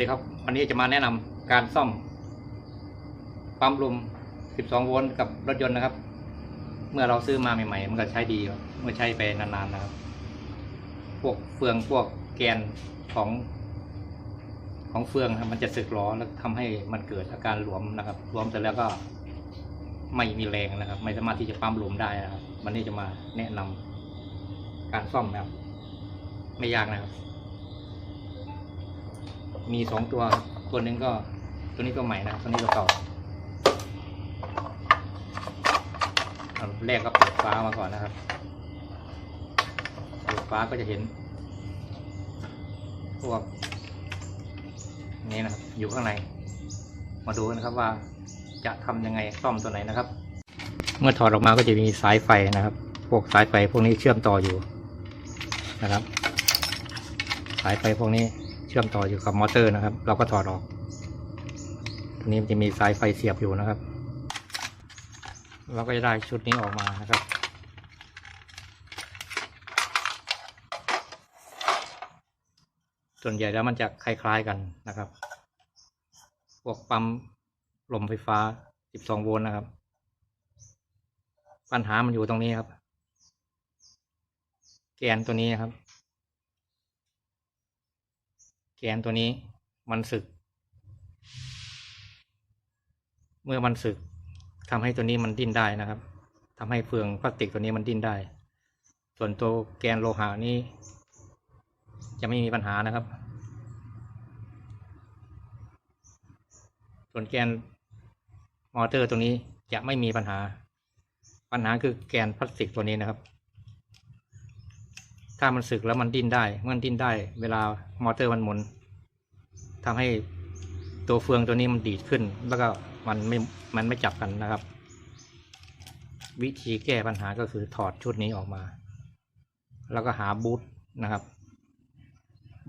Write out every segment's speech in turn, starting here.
ดีครับวันนี้จะมาแนะนำการซ่อมปั๊มลม 12 โวลต์กับรถยนต์นะครับ เมื่อเราซื้อมาใหม่ๆ มันก็ใช้ดีเมื่อใช้ไปนานๆนะครับ พวกเฟืองพวกแกนของ ของเฟืองครับมันจะสึกหรอแล้วทำให้มันเกิดอาการหลวมนะครับหลวมเสร็จแล้วก็ไม่มีแรงนะครับ ไม่สามารถที่จะปั๊มลมได้นะครับ วันนี้จะมาแนะนำการซ่อมนะครับ ไม่ยากนะครับ มีสองตัวครับตัวหนึ่งก็ตัวนี้ตัวใหม่นะครับตัวนี้ตัวเก่าอันแรกก็เปิดฟ้ามาก่อนนะครับเปิดฟ้าก็จะเห็น พวกนี้นะครับ อยู่ข้างใน มาดูกันะครับว่าจะทำยังไงซ่อมตัวไหนนะครับ เมื่อถอดออกมาก็จะมีสายไฟนะครับ พวกสายไฟพวกนี้เชื่อมต่ออยู่นะครับ สายไฟพวกนี้ เชื่อมต่ออยู่กับมอเตอร์นะครับ เราก็ถอดออกตัวนี้มันจะมีสายไฟเสียบอยู่นะครับ เราก็จะได้ชุดนี้ออกมานะครับส่วนใหญ่แล้วมันจะคล้าย ๆกันนะครับ พวกปั๊มลมไฟฟ้า 12 โวลต์นะครับ ปัญหามันอยู่ตรงนี้ครับ แกนตัวนี้นะครับ แกนตัวนี้มันสึก เมื่อมันสึกทำให้ตัวนี้มันดิ้นได้นะครับทำให้เฟืองพลาสติกตัวนี้มันดิ้นได้ ส่วนตัวแกนโลหะนี้ จะไม่มีปัญหานะครับ ส่วนแกนมอเตอร์ตัวนี้จะไม่มีปัญหา ปัญหาคือแกนพลาสติกตัวนี้นะครับ ถ้ามันสึกแล้วมันดิ้นได้เมื่อมันดิ้นได้ เวลามอเตอร์มันหมุนทำให้ตัวเฟืองตัวนี้มันดีดขึ้น แล้วก็มันไม่มันไม่จับกันนะครับ วิธีแก้ปัญหาก็คือถอดชุดนี้ออกมา แล้วก็หาบูทนะครับ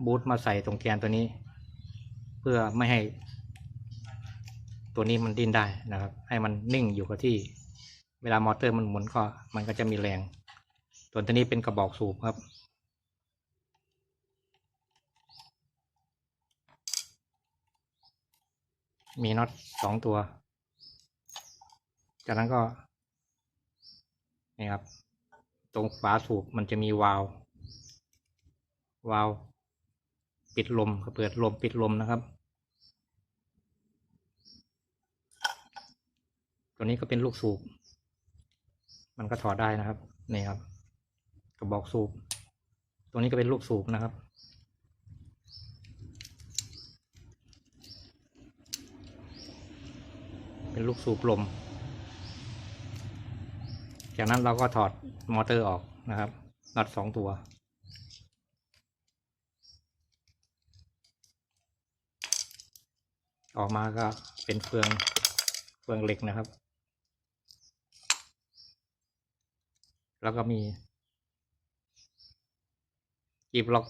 บูทมาใส่ตรงแกนตัวนี้ เพื่อไม่ให้ ตัวนี้มันดิ้นได้นะครับ ให้มันนิ่งอยู่กับที่ เวลามอเตอร์มันหมุนก็มันก็จะมีแรงส่วนตัวนี้เป็นกระบอกสูบครับ มีน็อตสองตัว จากนั้นก็ นี่ครับ ตรงฝาสูบมันจะมีวาล์ววาล์วปิดลมเปิดลมปิดลมนะครับ ตัวนี้ก็เป็นลูกสูบ มันก็ถอดได้นะครับ นี่ครับ กระบอกสูบ ตัวนี้ก็เป็นลูกสูบนะครับ เป็นลูกสูบลม จากนั้นเราก็ถอดมอเตอร์ออกนะครับน็อตสองตัว ออกมาก็เป็นเฟืองเฟืองเหล็กนะครับ แล้วก็มีกีบล็อก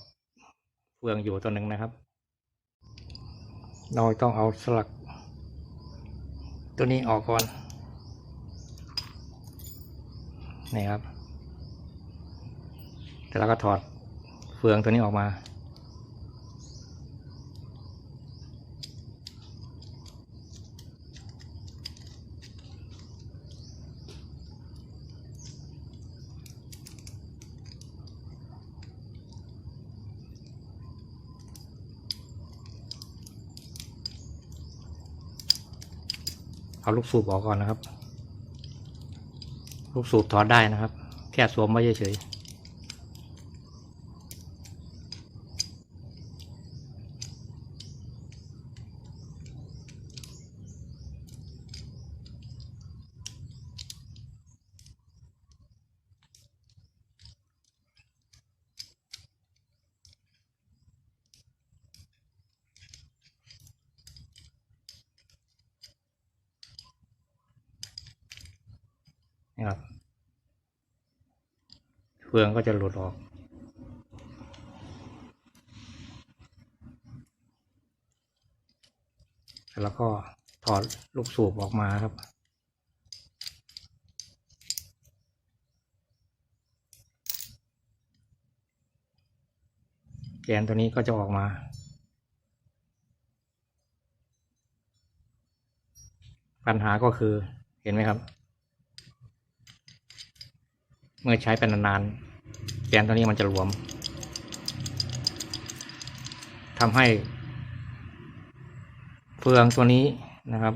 เฟืองอยู่ตัวหนึ่งนะครับ เราต้องเอาสลัก ตัวนี้ออกก่อนนี่ครับแต่เราก็ถอดเฟืองตัวนี้ออกมา เอาลูกสูบออกก่อนนะครับ ลูกสูบถอดได้นะครับ แค่สวมไว้เฉยๆ เปลืองก็จะหลุดออก แล้วก็ถอดลูกสูบออกมาครับแกนตัวนี้ก็จะออกมา ปัญหาก็คือเห็นไหมครับ เมื่อใช้เป็นนานๆแกนตัวนี้มันจะหลวมทำให้ เฟืองตัวนี้นะครับ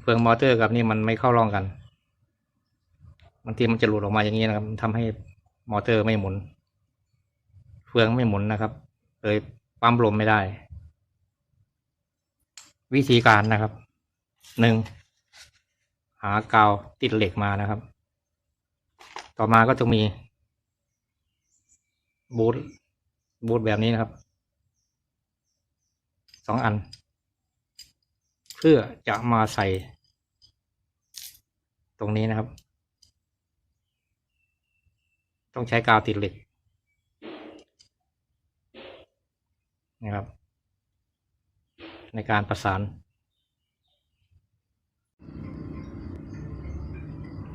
เฟืองมอเตอร์กับนี่มันไม่เข้าร่องกันบางทีมันจะหลุดออกมาอย่างนี้นะครับทำให้มอเตอร์ไม่หมุน เฟืองไม่หมุนนะครับเลยปั๊มลมไม่ได้ วิธีการนะครับหนึ่งหากาวติดเหล็กมานะครับ ต่อมาก็จะมี บูทบูทแบบนี้นะครับสองอัน เพื่อจะมาใส่ ตรงนี้นะครับ ต้องใช้กาวติดเหล็กนะครับ ในการประสาน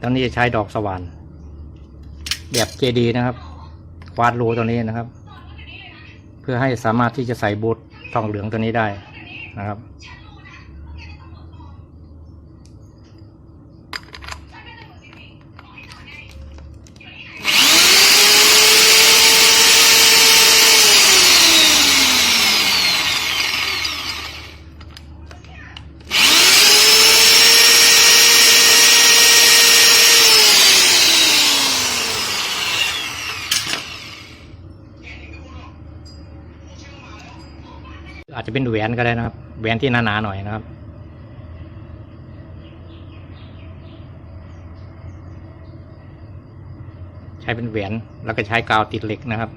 ตอนนี้จะใช้ดอกสว่าน แบบเจดีนะครับควาดรูตัวนี้นะครับ เพื่อให้สามารถที่จะใส่บูททองเหลืองตัวนี้ได้นะครับ อาจจะเป็นแหวนก็ได้นะครับ แหวนที่หนาๆหน่อยนะครับ ใช้เป็นแหวนแล้วก็ใช้กาวติดเหล็กนะครับ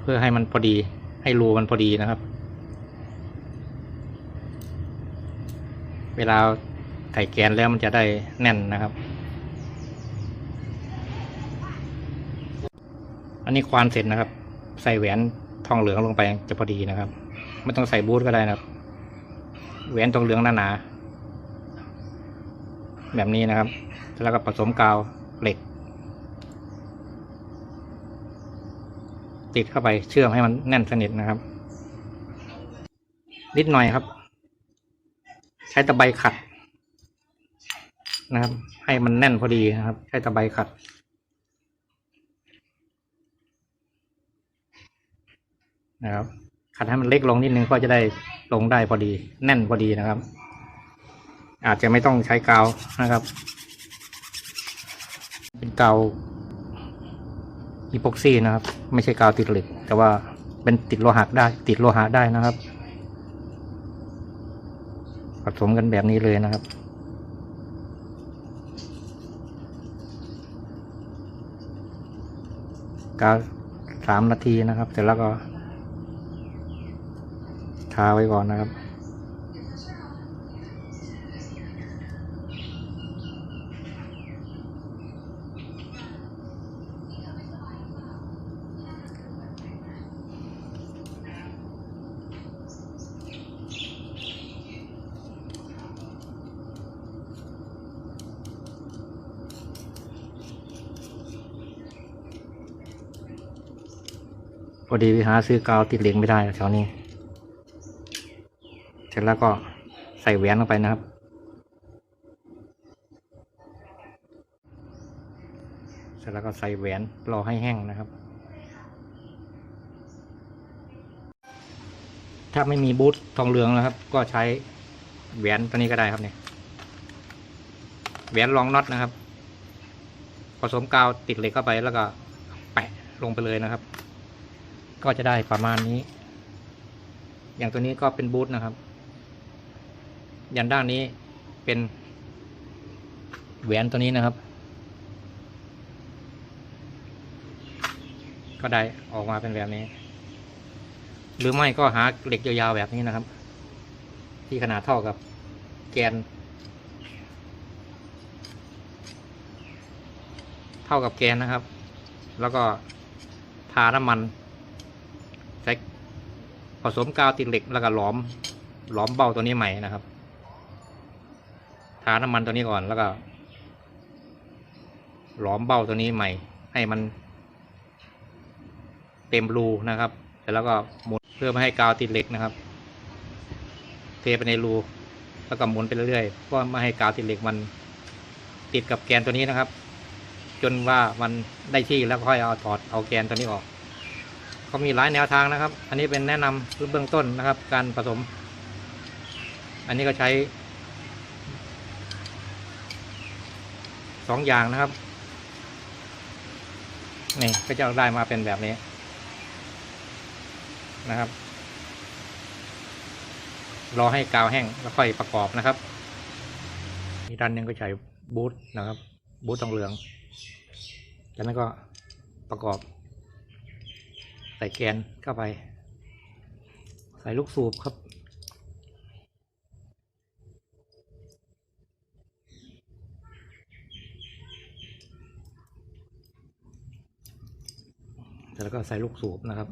เพื่อให้มันพอดี ให้รูมันพอดีนะครับ เวลาไถ่แกนแล้วมันจะได้แน่นนะครับ อันนี้ควานเสร็จนะครับ ใส่แหวน ทองเหลืองลงไปจะพอดีนะครับ ไม่ต้องใส่บูทก็ได้นะครับแหวนทองเหลืองหนาๆแบบนี้นะครับ แล้วก็ผสมกาวเหล็ก ติดเข้าไปเชื่อมให้มันแน่นสนิทนะครับ นิดหน่อยครับ ใช้ตะไบขัดนะครับ ให้มันแน่นพอดีนะครับ ใช้ตะไบขัด นะครับขัดให้มันเล็กลงนิดนึงก็จะได้ลงได้พอดี แน่นพอดีนะครับ อาจจะไม่ต้องใช้กาวนะครับ เป็นกาวอีโพกซี่นะครับ ไม่ใช่กาวติดเหล็ก แต่ว่าเป็นติดโลหะได้ ติดโลหะได้นะครับผสมกันแบบนี้เลยนะครับกาวสามนาทีนะครับ เสร็จแล้วก็าไว้ก่อนนะครับพอดีไปหาซื้อกาวติดเหล็กไม่ได้แถวนี้ ร็จแล้วก็ใส่แหวนลงไปนะครับ เสร็จแล้วก็ใส่แหวนรอให้แห้งนะครับ ถ้าไม่มีบูททองเหลืองนะครับ ก็ใช้แหวนตัวนี้ก็ได้ครับเนี่ยแหวนรองน็อตนะครับ ผสมกาวติดเหล็กเข้าไปแล้วก็แปะลงไปเลยนะครับ ก็จะได้ประมาณนี้ อย่างตัวนี้ก็เป็นบูทนะครับ ยันด้านนี้เป็นแหวนตัวนี้นะครับ ก็ได้ออกมาเป็นแบบนี้ หรือไม่ก็หาเหล็กยาวๆแบบนี้นะครับ ที่ขนาดเท่ากับแกน เท่ากับแกนนะครับ แล้วก็ทาน้ำมันใช้ผสมกาวติดเหล็กแล้วก็หลอมหลอมเบ้าตัวนี้ใหม่นะครับาน้ำมันตัวนี้ก่อนแล้วก็ หลอมเบ้าตัวนี้ใหม่ ให้มัน เต็มรูนะครับ เสร็จแล้วก็หมุนเพื่อไม่ให้กาวติดเหล็กนะครับ เทไปในรูแล้วก็หมุนไปเรื่อยๆเพื่อไม่ให้กาวติดเหล็กมัน ติดกับแกนตัวนี้นะครับ จนว่ามันได้ที่แล้วค่อยเอาถอดเอาแกนตัวนี้ออกก็มีหลายแนวทางนะครับ อันนี้เป็นแนะนำเบื้องต้นนะครับ การผสม อันนี้ก็ใช้ สองอย่างนะครับ นี่ก็จะได้มาเป็นแบบนี้นะครับ รอให้กาวแห้งแล้วค่อยประกอบนะครับอีกด้านหนึงก็ใช้บูทนะครับ บูททองเหลืองจากนั้นก็ประกอบ ใส่แกนเข้าไป ใส่ลูกสูบครับ แล้วก็ใส่ลูกสูบนะครับ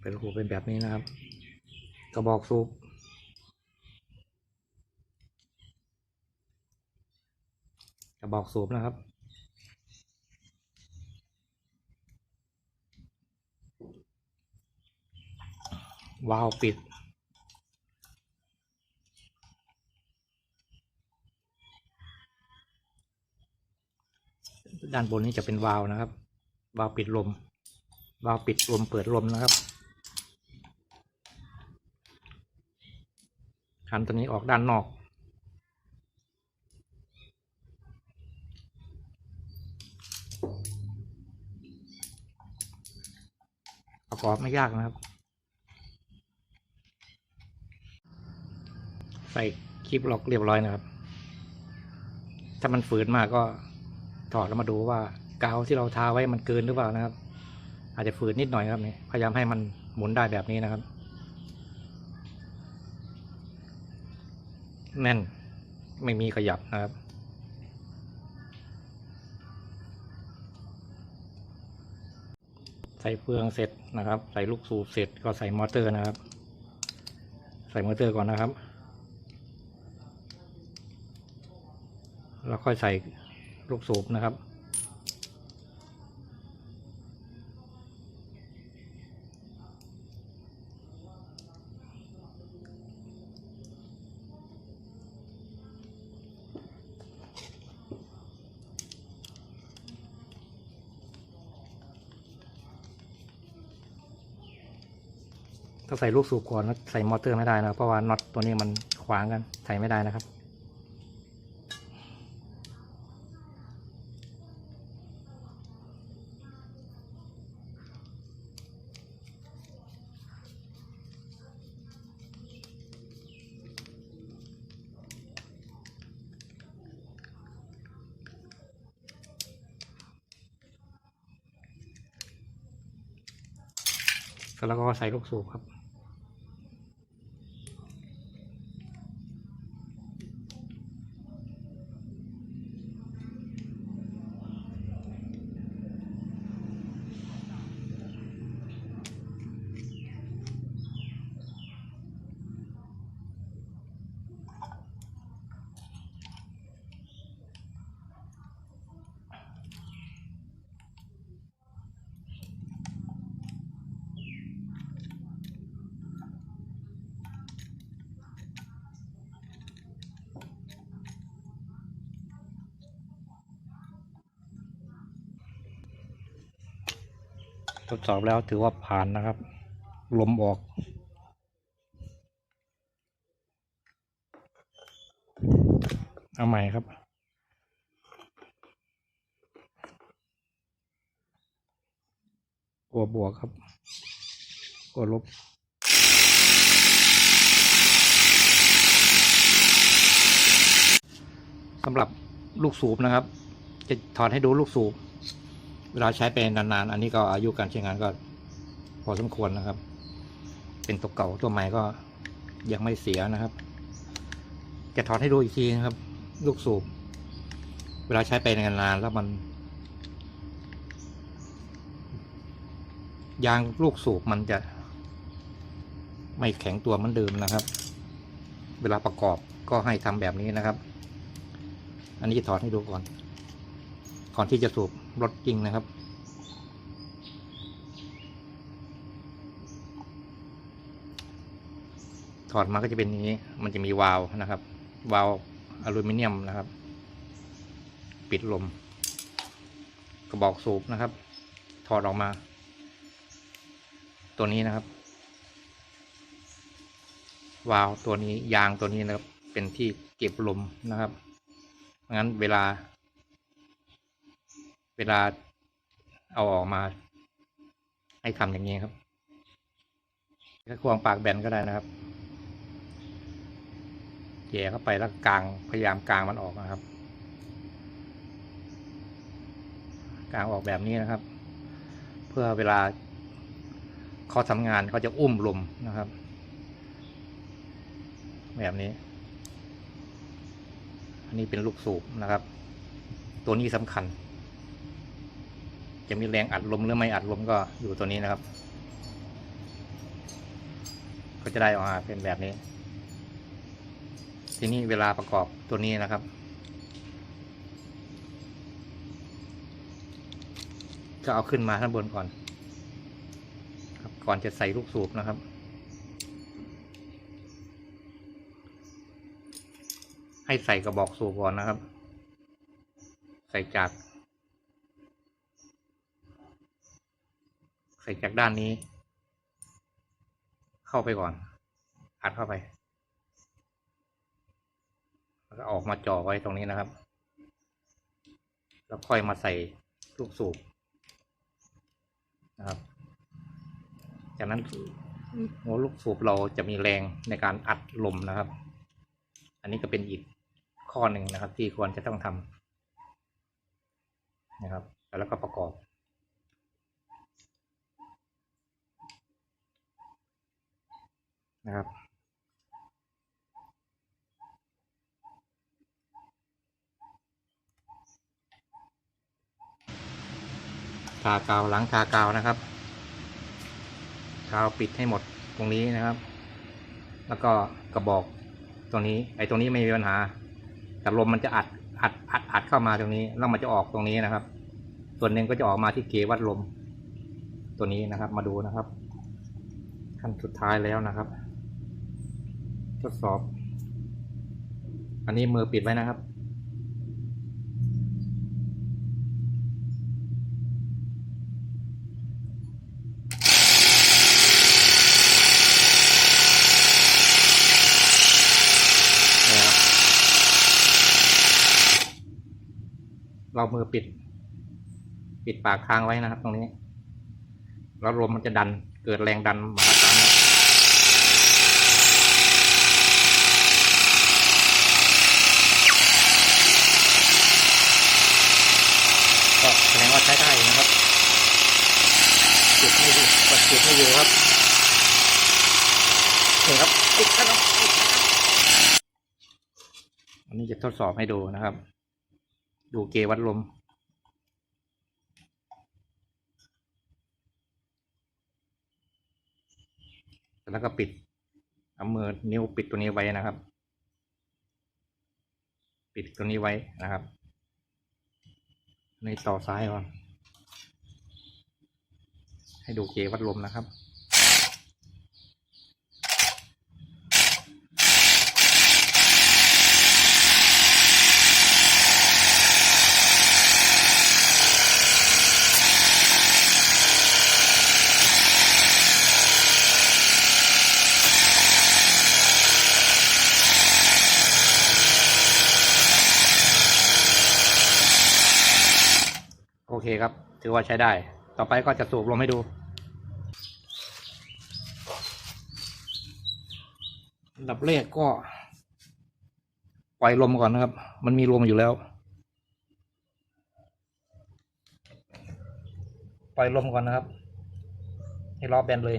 เป็นลูกสูบเป็นแบบนี้นะครับ กระบอกสูบกระบอกสูบนะครับวาล์วปิด ด้านบนนี้จะเป็นวาล์วนะครับ วาล์วปิดลม วาล์วปิดลมเปิดลมนะครับหันตัวนี้ออกด้านนอก ประกอบไม่ยากนะครับ ใส่คลิปล็อกเรียบร้อยนะครับ ถ้ามันฝืนมากก็ ถอดแล้วมาดูว่ากาวที่เราทาไว้มันเกินหรือเปล่านะครับ อาจจะฝืนนิดหน่อยครับนี่พยายามให้มันหมุนได้แบบนี้นะครับ แน่นไม่มีขยับนะครับใส่เฟืองเสร็จนะครับ ใส่ลูกสูบเสร็จก็ใส่มอเตอร์นะครับ ใส่มอเตอร์ก่อนนะครับ แล้วค่อยใส่ ลูกสูบนะครับต้องใส่ลูกสูบก่อนแล้วใส่มอเตอร์ไม่ได้นะเพราะว่าน็อตตัวนี้มันขวางกันใส่ไม่ได้นะครับ แล้วก็ใส่ลูกสูบครับ ทดสอบแล้วถือว่าผ่านนะครับ ลมออก เอาใหม่ครับกลัวบวกครับกลัวลบสำหรับลูกสูบนะครับ จะถอดให้ดูลูกสูบ เวลาใช้ไปนานๆ อันนี้ก็อายุการใช้งานก็พอสมควรนะครับ เป็นตัวเก่าตัวใหม่ก็ยังไม่เสียนะครับ จะถอดให้ดูอีกทีนะครับ ลูกสูบ เวลาใช้ไปนานๆแล้วมันยางลูกสูบมันจะไม่แข็งตัวเหมือนเดิมนะครับ เวลาประกอบก็ให้ทำแบบนี้นะครับ อันนี้จะถอดให้ดูก่อน ก่อนที่จะสูบรถจริงนะครับ ถอดมาก็จะเป็นนี้ มันจะมีวาล์วนะครับ วาล์วอลูมิเนียมนะครับ ปิดลม กระบอกสูบนะครับ ถอดออกมา ตัวนี้นะครับ วาล์วตัวนี้ยางตัวนี้นะครับ เป็นที่เก็บลมนะครับงั้นเวลา เวลาเอาออกมา ให้ทำอย่างนี้ครับถ้าควงปากแบนก็ได้นะครับแย่เข้าไปแล้วกลางพยายามกลางมันออกนะครับ กลางออกแบบนี้นะครับ เพื่อเวลาเขาทำงานเขาจะอุ้มลมนะครับ แบบนี้ อันนี้เป็นลูกสูบนะครับ ตัวนี้สำคัญ จะมีแรงอัดลมหรือไม่อัดลมก็อยู่ตัวนี้นะครับ ก็จะได้ออกมาเป็นแบบนี้ ทีนี้เวลาประกอบตัวนี้นะครับ ก็เอาขึ้นมาข้างบนก่อน ครับก่อนจะใส่ลูกสูบนะครับให้ใส่กระบอกสูบก่อนนะครับ ใส่จาก ใส่จากด้านนี้ เข้าไปก่อน อัดเข้าไปแล้วก็ออกมาจ่อไว้ตรงนี้นะครับ แล้วค่อยมาใส่ลูกสูบนะครับ จากนั้นหัวลูกสูบเราจะมีแรงในการอัดลมนะครับ อันนี้ก็เป็นอีกข้อหนึ่งนะครับ ที่ควรจะต้องทำนะครับ แล้วก็ประกอบ นะครับ ทากาวล้างทากาวนะครับ กาวปิดให้หมดตรงนี้นะครับ แล้วก็กระบอกตรงนี้ ไอ้ตรงนี้ไม่มีปัญหา แต่ลมมันจะอัดอัดอัดอัดเข้ามาตรงนี้ แล้วมันจะออกตรงนี้นะครับ ส่วนหนึ่งก็จะออกมาที่เกวัดลม ตัวนี้นะครับ มาดูนะครับ ขั้นสุดท้ายแล้วนะครับ ทดสอบ อันนี้มือปิดไว้นะครับนะครับ เรามือปิด ปิดปากค้างไว้นะครับ ตรงนี้ แล้วลมมันจะดันเกิดแรงดันมาศาลก็แสดงว่าใช้ได้นะครับจุดไม่ อยู่กดจุดไม่อยู่ครับนี่ครับติดแล้วครับติดแล้วครับอันนี้จะทดสอบให้ดูนะครับ ดูเกวัดลมแล้วก็ปิดเอามือนิ้วปิดตัวนี้ไว้นะครับ ปิดตัวนี้ไว้นะครับในต่อซ้ายก่อน ให้ดูเกวัดลมนะครับโอเคครับ ถือว่าใช้ได้ ต่อไปก็จะสูบลมให้ดู ดับแรกก็ ปล่อยลมก่อนนะครับ มันมีลมอยู่แล้ว ปล่อยลมก่อนนะครับ ให้รอบแบนเลย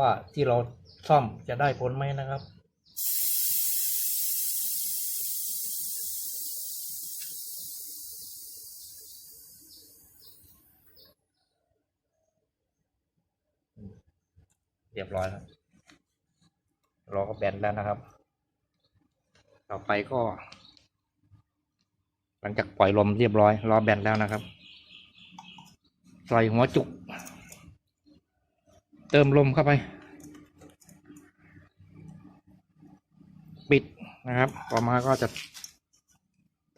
ว่าที่เราซ่อมจะได้ผลไหมนะครับ เรียบร้อยครับล้อก็แบนแล้วนะครับ ต่อไปก็ หลังจากปล่อยลมเรียบร้อยรอแบนแล้วนะครับ ใส่หัวจุก เติมลมเข้าไป ปิดนะครับ ต่อมาก็จะ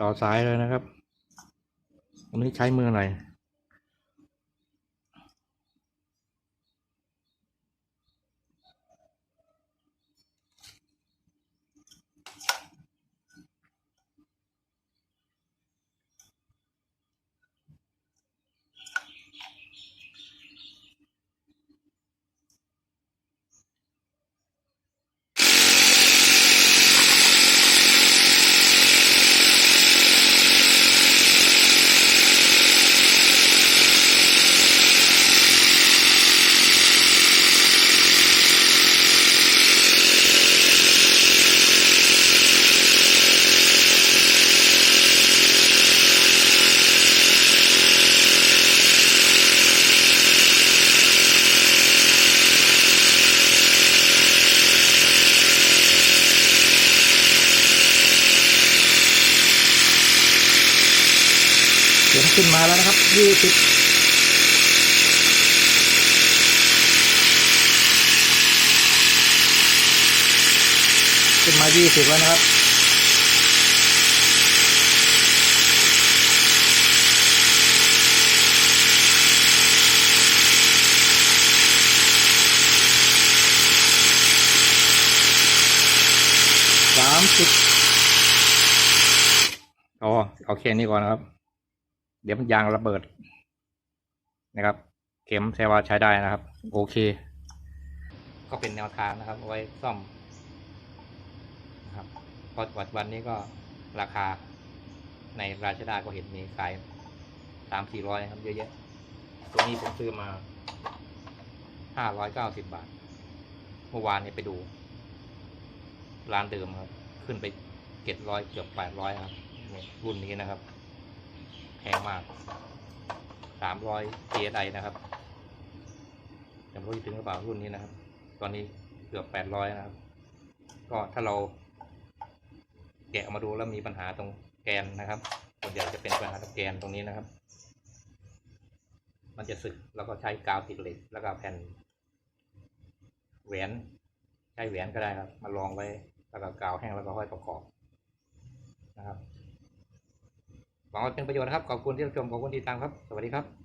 ต่อสายเลยนะครับอันนี้ใช้มือหน่อย ยี่สิบขึ้นมายี่สิบแล้วนะครับสามสิบอ๋อเอาแค่นี้ก่อนนะครับ เดี๋ยวมันยางระเบิดนะครับ เข็มแซว่าใช้ได้นะครับ โอเค ก็เป็นแนวทางนะครับ ไว้ซ่อมนะครับพราะปัจจุบันนี้ก็ราคาในราชดาก็เห็นมีขายสามสี่ร้อยครับ เยอะแยะตัวนี้ผมซื้อมาห้าร้อยเก้าสิบบาท เมื่อวานนี้ไปดู ร้านเดิมครับ ขึ้นไปเจ็ดร้อยเกือบแปดร้อยครับรุ่นนี้นะครับ แพงมากสามร้อย PSI นะครับจำรู้จะถึงหรือเปล่ารุ่นนี้นะครับ ตอนนี้เกือบแปดร้อยนะครับ ก็ถ้าเรา แกะออกมาดูแล้วมีปัญหาตรงแกนนะครับส่วนใหญ่จะเป็นปัญหาตรงแกนตรงนี้นะครับ มันจะสึกแล้วก็ใช้กาวติดเหล็กแล้วก็แผ่นแหวนใช้แหวนก็ได้ครับ มาลองไว้แล้วก็กาวแห้งแล้วก็ห้อยประกอบนะครับ หวังว่าเป็นประโยชน์นะครับ ขอบคุณที่รับชม ขอบคุณที่ติดตามครับ สวัสดีครับ